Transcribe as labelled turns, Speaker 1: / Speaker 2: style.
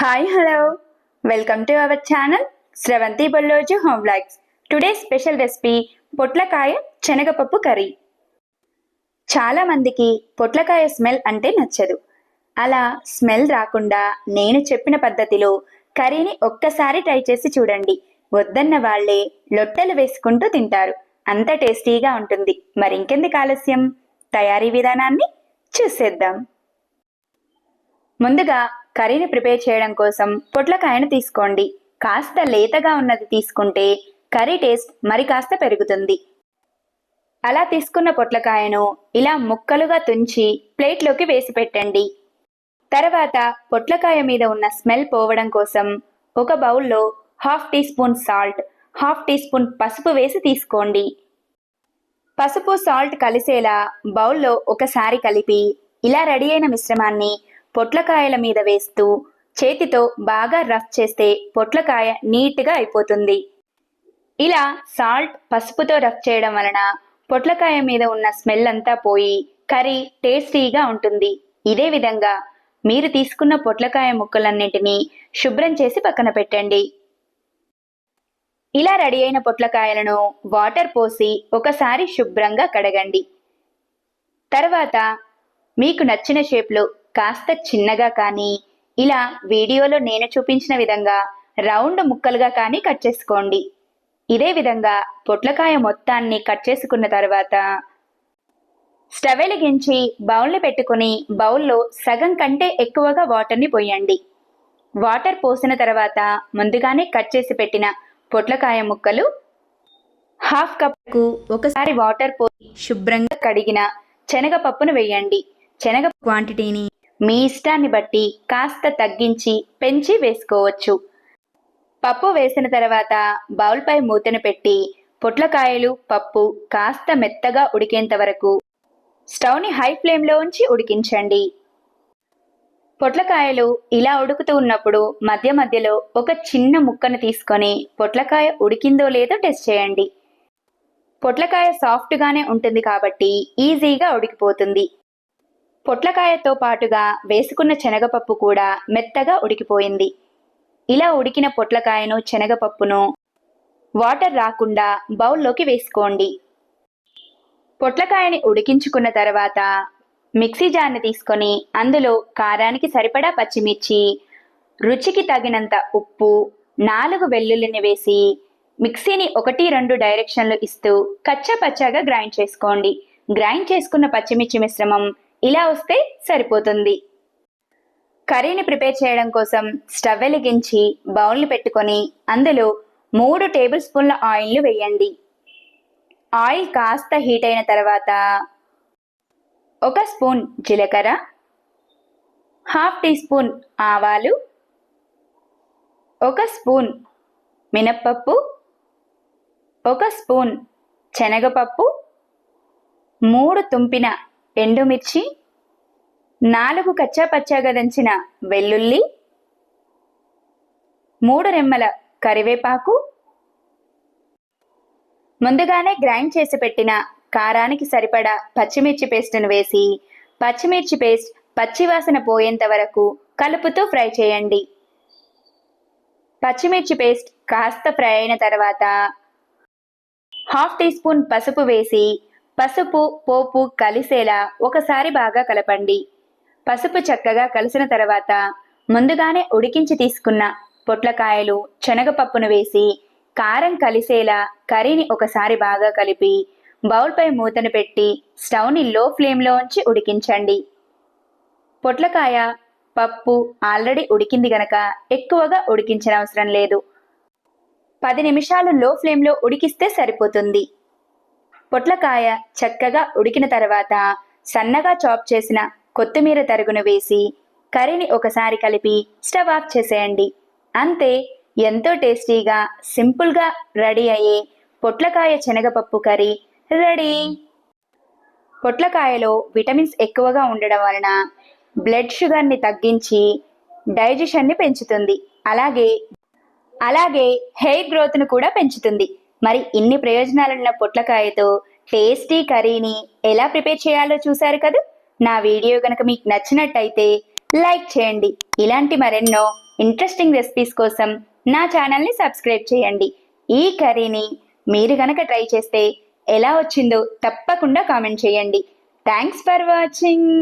Speaker 1: Hi hello welcome to our channel Sravanthi Bolloju home blogs today special recipe పొట్లకాయ శనగపప్పు curry. చాలా మందికి పొట్లకాయ స్మెల్ అంటే నచ్చదు. అలా స్మెల్ రాకుండా నేను చెప్పిన పద్ధతిలో కర్రీని ఒక్కసారి ట్రై చేసి చూడండి. వద్దన్న వాళ్ళే లొట్టలు వేసుకుంటూ తింటారు. అంత టేస్టీగా ఉంటుంది. మరి ఇంకెందుకు ఆలస్యం? తయారీ విధానాన్ని చూసేద్దాం. ముందుగా కర్రీని ప్రిపేర్ చేయడం కోసం పొట్లకాయను తీసుకోండి. కాస్త లేతగా ఉన్నది తీసుకుంటే కర్రీ టేస్ట్ మరి కాస్త పెరుగుతుంది. అలా తీసుకున్న పొట్లకాయను ఇలా ముక్కలుగా తుంచి ప్లేట్లోకి వేసి పెట్టండి. తర్వాత పొట్లకాయ మీద ఉన్న స్మెల్ పోవడం కోసం ఒక బౌల్లో half teaspoon salt half teaspoon పసుపు వేసి తీసుకోండి. పసుపు సాల్ట్ కలిసేలా బౌల్లో ఒకసారి కలిపి ఇలా రెడీ అయిన మిశ్రమాన్ని పొట్లకాయల మీద వేస్తూ చేతితో బాగా రఫ్ చేస్తే పొట్లకాయ నీట్గా అయిపోతుంది. ఇలా సాల్ట్ పసుపుతో రఫ్ చేయడం వలన పొట్లకాయ మీద ఉన్న స్మెల్ అంతా పోయి కర్రీ టేస్టీగా ఉంటుంది. ఇదే విధంగా మీరు తీసుకున్న పొట్లకాయ ముక్కలన్నింటినీ శుభ్రం చేసి పక్కన పెట్టండి. ఇలా రెడీ అయిన పొట్లకాయలను వాటర్ పోసి ఒకసారి శుభ్రంగా కడగండి. తర్వాత మీకు నచ్చిన షేప్లో కాస్త చిన్నగా కానీ ఇలా వీడియోలో నేను చూపించిన విధంగా రౌండ్ ముక్కలుగా కానీ కట్ చేసుకోండి. ఇదే విధంగా పొట్లకాయ మొత్తాన్ని కట్ చేసుకున్న తర్వాత స్టవ్ వెలిగించి బౌల్ని పెట్టుకుని బౌల్లో సగం కంటే ఎక్కువగా వాటర్ని పోయండి. వాటర్ పోసిన తర్వాత ముందుగానే కట్ చేసి పెట్టిన పొట్లకాయ ముక్కలు హాఫ్ కప్కు ఒకసారి వాటర్ పోసి శుభ్రంగా కడిగిన శనగపప్పును వేయండి. శనగ క్వాంటిటీని మీ ఇష్టాన్ని బట్టి కాస్త తగ్గించి పెంచి వేసుకోవచ్చు. పప్పు వేసిన తర్వాత బౌల్పై మూతను పెట్టి పొట్లకాయలు పప్పు కాస్త మెత్తగా ఉడికేంత వరకు స్టవ్ని హై ఫ్లేమ్లో ఉంచి ఉడికించండి. పొట్లకాయలు ఇలా ఉడుకుతూ ఉన్నప్పుడు మధ్య మధ్యలో ఒక చిన్న ముక్కను తీసుకొని పొట్లకాయ ఉడికిందో లేదో టెస్ట్ చేయండి. పొట్లకాయ సాఫ్ట్గానే ఉంటుంది కాబట్టి ఈజీగా ఉడికిపోతుంది. పొట్లకాయతో పాటుగా వేసుకున్న శనగపప్పు కూడా మెత్తగా ఉడికిపోయింది. ఇలా ఉడికిన పొట్లకాయను శనగపప్పును వాటర్ రాకుండా బౌల్లోకి వేసుకోండి. పొట్లకాయని ఉడికించుకున్న తర్వాత మిక్సీ జార్ని తీసుకొని అందులో కారానికి సరిపడా పచ్చిమిర్చి రుచికి తగినంత ఉప్పు నాలుగు వెల్లుల్లిని వేసి మిక్సీని ఒకటి రెండు డైరెక్షన్లు ఇస్తూ కచ్చా పచ్చాగా గ్రైండ్ చేసుకోండి. గ్రైండ్ చేసుకున్న పచ్చిమిర్చి మిశ్రమం ఇలా వస్తే సరిపోతుంది. కర్రీని ప్రిపేర్ చేయడం కోసం స్టవ్ వెలిగించి బౌల్ని పెట్టుకొని అందులో మూడు టేబుల్ స్పూన్ల ఆయిల్ను వేయండి. ఆయిల్ కాస్త హీట్ అయిన తర్వాత ఒక స్పూన్ జీలకర్ర హాఫ్ టీ స్పూన్ ఆవాలు ఒక స్పూన్ మినప్పప్పు ఒక స్పూన్ శనగపప్పు మూడు తుంపిన ఎండుమిర్చి నాలుగు కచ్చా పచ్చాగా దంచిన వెల్లుల్లి మూడు రెమ్మల కరివేపాకు ముందుగానే గ్రైండ్ చేసి పెట్టిన కారానికి సరిపడా పచ్చిమిర్చి పేస్ట్ను వేసి పచ్చిమిర్చి పేస్ట్ పచ్చివాసన పోయేంత వరకు కలుపుతూ ఫ్రై చేయండి. పచ్చిమిర్చి పేస్ట్ కాస్త ఫ్రై అయిన తర్వాత హాఫ్ టీ స్పూన్ పసుపు వేసి పసుపు పోపు కలిసేలా ఒకసారి బాగా కలపండి. పసుపు చక్కగా కలిసిన తర్వాత ముందుగానే ఉడికించి తీసుకున్న పొట్లకాయలు శనగపప్పును వేసి కారం కలిసేలా కర్రీని ఒకసారి బాగా కలిపి బౌల్పై మూతను పెట్టి స్టవ్ని లో ఫ్లేమ్లో ఉంచి ఉడికించండి. పొట్లకాయ పప్పు ఆల్రెడీ ఉడికింది గనక ఎక్కువగా ఉడికించిన అవసరం లేదు. పది నిమిషాలు లో ఫ్లేమ్లో ఉడికిస్తే సరిపోతుంది. పొట్లకాయ చక్కగా ఉడికిన తర్వాత సన్నగా చాప్ చేసిన కొత్తిమీర తరుగును వేసి కర్రీని ఒకసారి కలిపి స్టవ్ ఆఫ్ చేసేయండి. అంతే ఎంతో టేస్టీగా సింపుల్గా రెడీ అయ్యే పొట్లకాయ శనగపప్పు కర్రీ రెడీ. పొట్లకాయలో విటమిన్స్ ఎక్కువగా ఉండడం వలన బ్లడ్ షుగర్ని తగ్గించి డైజెషన్ని పెంచుతుంది. అలాగే అలాగే హెయిర్ గ్రోత్ను కూడా పెంచుతుంది. మరి ఇన్ని ప్రయోజనాలున్న పొట్లకాయతో టేస్టీ కర్రీని ఎలా ప్రిపేర్ చేయాలో చూశారు కదా? నా వీడియో కనుక మీకు నచ్చినట్టయితే లైక్ చేయండి. ఇలాంటి మరెన్నో ఇంట్రెస్టింగ్ రెసిపీస్ కోసం నా ఛానల్ని సబ్స్క్రైబ్ చేయండి. ఈ కర్రీని మీరు గనక ట్రై చేస్తే ఎలా వచ్చిందో తప్పకుండా కామెంట్ చేయండి. Thanks for watching